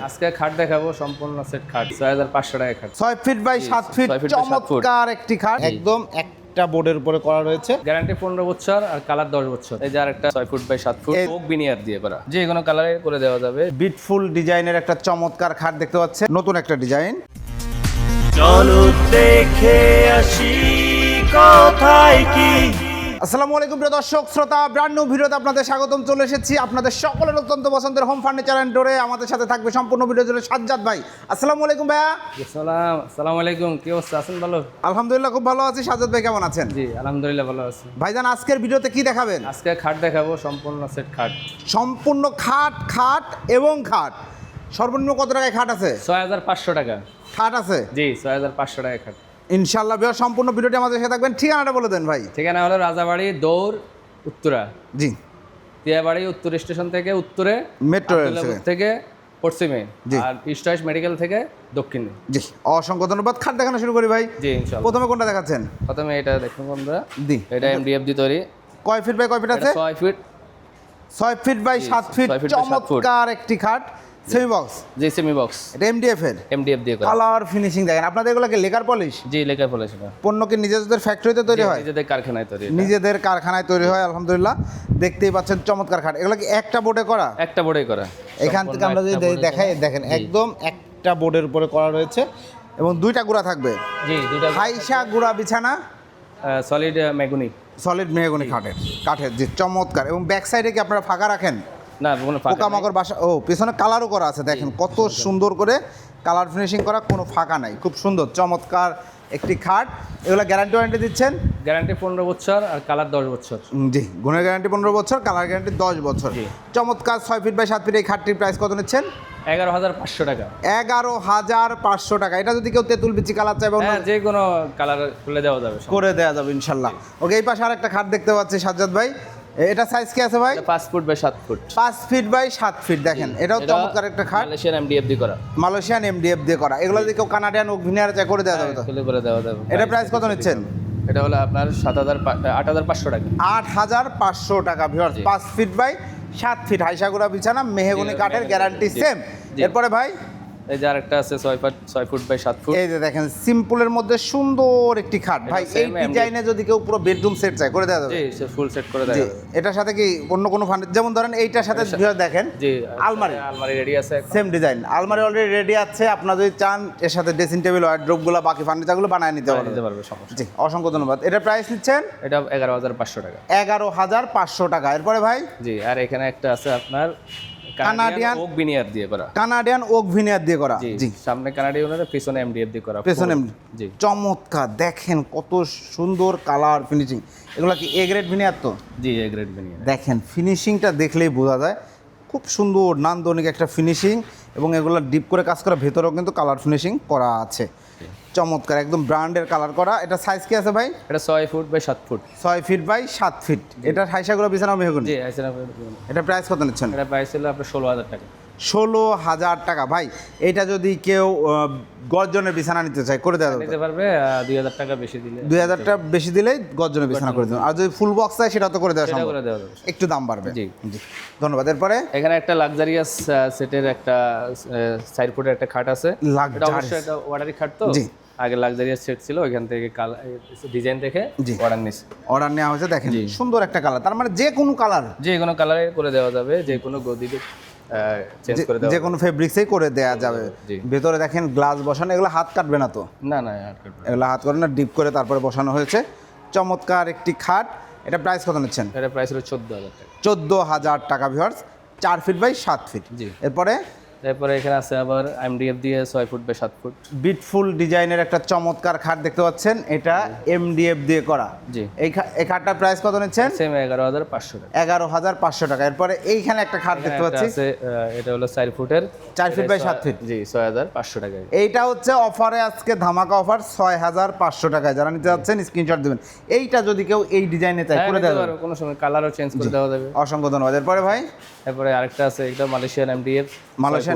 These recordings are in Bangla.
আজকে খাট দেখাবো সম্পূর্ণ সেট খাট ছয় হাজার পাঁচশো টাকা খাট। ছয় ফিট বাই সাত ফিট ফিট সাত ফুট। চমৎকার একটি খাট। একদম একটা বোর্ডের উপরে করা রয়েছে। গ্যারান্টি পনেরো বছর আর কালার দশ বছর। এই যে আর একটা ছয় ফুট বাই সাত ফুট এই- ওক বিনিয়ার দিয়ে করা। যে কোনো কালারে করে দেওয়া যাবে। বিটফুল ডিজাইনের একটা চমৎকার খাট দেখতে পাচ্ছেন। নতুন একটা ডিজাইন চলো দেখে আসি কোথায় কি? আসসালামু আলাইকুম প্রিয় দর্শক শ্রোতা ব্র্যান্ড নিউ ভিডিওতে আপনাদের স্বাগতম। চলে এসেছি আপনাদের সকলের অত্যন্ত পছন্দের হোম ফার্নিচার অ্যান্ড ডোরে আমাদের সাথে থাকবে সম্পূর্ণ ভিডিও জুড়ে সাজ্জাদ ভাই। আসসালামু আলাইকুম ভাইয়া। সালাম আসসালামু আলাইকুম কি অবস্থা? আছেন ভালো? আলহামদুলিল্লাহ খুব ভালো আছি। সাজ্জাদ ভাই কেমন আছেন? জি আলহামদুলিল্লাহ ভালো আছি। ভাইজান আজকের ভিডিওতে কি দেখাবেন? আজকে খাট দেখাবো সম্পূর্ণ সেট খাট। সম্পূর্ণ খাট খাট এবং খাট। সর্বনিম্ন কত টাকায় খাট আছে? ছয় হাজার পাঁচশো টাকা। খাট আছে? জি ছয় হাজার পাঁচশো টাকা খাট। ইনশাল্লাহ বিহার সম্পূর্ণ ভিডিওটি আমাদের সাথে থাকবেন। ঠিকানাটা বলে দেন ভাই। ঠিকানা হলো রাজাবাড়ি দৌড় উত্তরা। জি। তিয়াবাড়ি উত্তর স্টেশন থেকে উত্তরে মেট্রো রেল থেকে। পশ্চিমে। জি। আর ইস্টাইশ মেডিকেল থেকে দক্ষিণে। জি। অসংখ্য ধন্যবাদ। খাট দেখানো শুরু করি ভাই। জি প্রথমে কোনটা দেখাচ্ছেন? প্রথমে এটা দেখুন বন্ধুরা। দি এটা এমডিএফ দি তৈরি। কয় ফিট বাই কয় ফিট আছে? ছয় ফিট। ছয় ফিট বাই জি, সাত ফুট। চমৎকার একটি খাট। সেমি বক্স জি সেমি বক্স এটা এমডিএফ এর? এমডিএফ দিয়ে করা। কালার ফিনিশিং দেখেন আপনাদের এগুলোকে লেকার পলিশ জি লেখা বলে সেটা পণ্য কি নিজেদের ফ্যাক্টরিতে তৈরি হয়? নিজেদের কারখানায় তৈরি এটা। নিজেদের কারখানায় তৈরি হয় আলহামদুলিল্লাহ। দেখতেই পাচ্ছেন চমৎকার খাট। এগুলো কি একটা বোর্ডে করা? একটা বোর্ডে করা। এখান থেকে আমরা যদি দেখাই দেখেন একদম একটা বোর্ডের উপরে করা রয়েছে এবং দুইটা গুঁড়া থাকবে। জি দুটা হাইসা গুঁড়া বিছানা? সলিড মেগুনি সলিড মেহগনি কাঠের। কাঠের যে চমৎকার। এবং ব্যাক সাইডে কি আপনারা ফাঁকা রাখেন? না কোনো। পোকামাকড় বাসা ও পিছনে কালারও করা আছে দেখেন কত সুন্দর। করে কালার ফিনিশিং করা কোনো ফাঁকা নাই খুব সুন্দর চমৎকার একটি খাট। এগুলো গ্যারান্টি ওয়ারেন্টি দিচ্ছেন? গ্যারান্টি পনেরো বছর আর কালার দশ বছর। জি গুণের গ্যারান্টি পনেরো বছর কালার গ্যারান্টি দশ বছর। চমৎকার ছয় ফিট বাই সাত ফিট এই খাটটির প্রাইস কত নিচ্ছেন? এগারো হাজার পাঁচশো টাকা। এগারো হাজার পাঁচশো টাকা। এটা যদি কেউ তেঁতুল বিচি কালার অন্য হ্যাঁ যে কোনো কালার খুলে দেওয়া যাবে করে দেওয়া যাবে ইনশাল্লাহ। ওকে এই পাশে আর একটা খাট দেখতে পাচ্ছি সাজ্জাদ ভাই। এটা সাইজ কি আছে ভাই? এটা পাঁচ ফুট বাই সাত ফুট। পাঁচ ফিট বাই সাত ফিট দেখেন এটাও চমৎকার একটা খাট। মালয়েশিয়ান এমডিএফ দিয়ে করা। মালয়েশিয়ান এমডিএফ দিয়ে করা। এগুলো যদি কেউ কানাডিয়ান ও ভিনিয়ার চাই করে দেওয়া যাবে তো? খুলে করে দেওয়া যাবে। এটা প্রাইস কত নিচ্ছেন? এটা হলো আপনার সাত হাজার আট হাজার পাঁচশো টাকা। আট হাজার পাঁচশো টাকা ভিওর জি। পাঁচ ফিট বাই সাত ফিট হাইসাগুড়া বিছানা মেহগুনি কাঠের গ্যারান্টি। সেম এরপরে ভাই? এই যে আরেকটা আছে ছয় ফুট ছয় ফুট বাই সাত ফুট। এই যে দেখেন সিম্পলের মধ্যে সুন্দর একটি খাট। ভাই এই ডিজাইনে যদি কেউ পুরো বেডরুম সেট চায় করে দেওয়া যাবে। জি সে ফুল সেট করে জি দেয় এটার সাথে কি অন্য কোনো ফান্ড যেমন ধরেন এইটার সাথে দেখেন জি আলমারি। আলমারি রেডি আছে সেম ডিজাইন আলমারি অলরেডি রেডি আছে। আপনার যদি চান এর সাথে ড্রেসিং টেবিল ওয়ার্ড্রোপগুলো বাকি ফার্নিচারগুলো বানায় নিতে বানিয়ে পারবেন। দিতে পারবে সমস্যা জি অসংখ্য ধন্যবাদ। এটার প্রাইস নিচ্ছেন? এটা এগারো হাজার পাঁচশো টাকা। এগারো হাজার পাঁচশো টাকা। এরপরে ভাই? জি আর এখানে একটা আছে আপনার কানাডিয়ান ওক বিনিয়ার দিয়ে করা। কানাডিয়ান ওক ভিনিয়ার দিয়ে করা। জি সামনে কানাডিয়ান পিছনে এমডিএফ দিয়ে করা। পেছনে। জি। চমৎকার দেখেন কত সুন্দর কালার ফিনিশিং এগুলো কি এ গ্রেড ভিনিয়ার তো? জি এ গ্রেড বিনিয়ার দেখেন ফিনিশিংটা দেখলেই বোঝা যায়। খুব সুন্দর নান্দনিক একটা ফিনিশিং এবং এগুলো ডিপ করে কাজ করা ভেতরেও কিন্তু কালার ফিনিশিং করা আছে। চমৎকার একদম ব্র্যান্ডের কালার করা। এটা সাইজ কি আছে ভাই? এটা ছয় ফুট বাই সাত ফুট। ছয় ফিট বাই সাত ফিট এটা হাইসাগুলো বিছানা মেহগুন এটা প্রাইস কত নিচ্ছেন? এটা প্রাইস ছিল আপনার ষোলো হাজার টাকা। ষোলো হাজার টাকা। ভাই এটা যদি কেউ গর্জনের বিছানা নিতে চায় করে দেওয়া যাবে। নিতে পারবে দুই হাজার টাকা বেশি দিলে। দুই হাজারটা বেশি দিলেই গর্জনের বিছানা করে দেবেন আর যদি ফুল বক্স চায় সেটা তো করে দেওয়া সম্ভব। করে দেওয়া একটু দাম বাড়বে। জি। জি। ধন্যবাদ। এরপরে? এখানে একটা লাক্সারিয়াস সেটের একটা সাইড ফুটের একটা খাট আছে। একটা অর্ডারি খাট তো। জি। আগে লাক্সারিয়াস সেট ছিল ওইখান থেকে কালার ডিজাইন দেখে জি। অর্ডার নিছে অর্ডার নেওয়া হয়েছে দেখেন। সুন্দর একটা কালার তার মানে যে কোনো কালার যে কোনো কালারে করে দেওয়া যাবে যে কোনো গদি যে কোনো ফেব্রিক্সেই করে দেওয়া যাবে। ভেতরে দেখেন গ্লাস বসানো এগুলো হাত কাটবে না তো? না না হাত কাটবে এগুলো হাত করে না ডিপ করে তারপরে বসানো হয়েছে। চমৎকার একটি খাট। এটা প্রাইস কত নিচ্ছেন? এটা প্রাইস হলো চোদ্দ হাজার টাকা। চোদ্দ হাজার টাকা ভিওয়ার্স চার ফিট বাই সাত ফিট। এরপরে তারপরে এখানে আছে আবার এমডিএফ দিয়ে ছয় ফুট বাই সাত ফুট। বিটফুল ডিজাইনের একটা চমৎকার খাট দেখতে পাচ্ছেন। এটা এমডিএফ দিয়ে করা। জি। এই খাটটার প্রাইস কত নিচ্ছেন? সেম এগারো হাজার পাঁচশো টাকা। এগারো হাজার পাঁচশো টাকা। এরপরে এইখানে একটা খাট দেখতে পাচ্ছি। এটা হলো চার ফুটের। চার ফিট বাই সাত ফিট। জি ছয় হাজার পাঁচশো টাকা। এইটা হচ্ছে অফারে আজকে ধামাকা অফার ছয় হাজার পাঁচশো টাকায় যারা নিতে যাচ্ছেন স্ক্রিনশট দেবেন। এইটা যদি কেউ এই ডিজাইনে চায় হ্যাঁ, করে দেওয়া কোনো সময় কালারও চেঞ্জ করে দেওয়া যাবে। অসংখ্য ধন্যবাদ। এরপরে ভাই? এরপরে আরেকটা আছে এটা মালয়েশিয়ান এমডিএফ মালয়েশিয়ান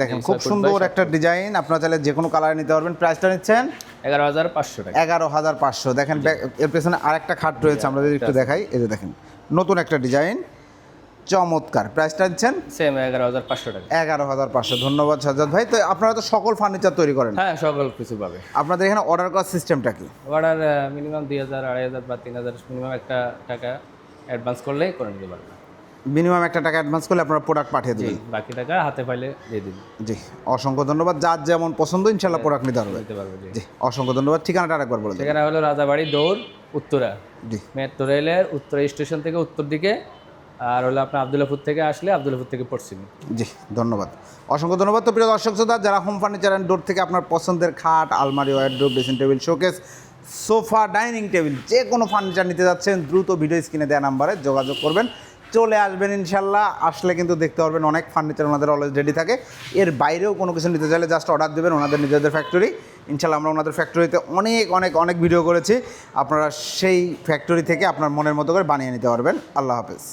দেখেন জি, খুব সুন্দর একটা ডিজাইন আপনারা চাইলে যে কোনো কালারে নিতে পারবেন। প্রাইসটা নিচ্ছেন? এগারো হাজার পাঁচশো টাকা। এগারো হাজার পাঁচশো। দেখেন এর পেছনে আরেকটা খাট রয়েছে আমরা যদি একটু দেখাই। এই যে দেখেন নতুন একটা ডিজাইন চমৎকার। প্রাইসটা দিচ্ছেন সেম এগারো হাজার পাঁচশো টাকা। এগারো হাজার পাঁচশো। ধন্যবাদ সাজ্জাদ ভাই। তো আপনারা তো সকল ফার্নিচার তৈরি করেন। হ্যাঁ সকল কিছু পাবে। আপনাদের এখানে অর্ডার করার সিস্টেমটা কি? অর্ডার মিনিমাম দুই হাজার আড়াই হাজার বা তিন হাজার মিনিমাম একটা টাকা অ্যাডভান্স করলেই করে নিতে পারবে মিনিমাম একটা টাকা অ্যাডভান্স করলে আপনারা প্রোডাক্ট পাঠিয়ে দেবেন। বাকি টাকা হাতে পাইলে দিয়ে দিন। জি অসংখ্য ধন্যবাদ। যার যেমন পছন্দ ইনশাল্লাহ প্রোডাক্ট নিতে পারবে। জি। অসংখ্য ধন্যবাদ। ঠিকানাটা আরেকবার বলে সেখানে হলো রাজাবাড়ি দৌড় উত্তরা। জি। মেট্রো রেলের উত্তরা স্টেশন থেকে উত্তর দিকে আর হলো আপনার আবদুল্লাপুর থেকে আসলে আবদুল্লাপুর থেকে পশ্চিম। জি ধন্যবাদ। অসংখ্য ধন্যবাদ। তো প্রিয় দর্শক শ্রোতা যারা হোম ফার্নিচার অ্যান্ড ডোর থেকে আপনার পছন্দের খাট আলমারি wardrobe dressing table showcase sofa dining table যে কোনো ফার্নিচার নিতে যাচ্ছেন দ্রুত ভিডিও স্ক্রিনে দেওয়া নাম্বারে যোগাযোগ করবেন। চলে আসবেন ইনশাল্লাহ। আসলে কিন্তু দেখতে পারবেন অনেক ফার্নিচার ওনাদের অলরেডি রেডি থাকে। এর বাইরেও কোনো কিছু নিতে চাইলে জাস্ট অর্ডার দেবেন ওনাদের নিজেদের ফ্যাক্টরি ইনশাল্লাহ আমরা ওনাদের ফ্যাক্টরিতে অনেক অনেক অনেক ভিডিও করেছি। আপনারা সেই ফ্যাক্টরি থেকে আপনার মনের মতো করে বানিয়ে নিতে পারবেন। আল্লাহ হাফেজ।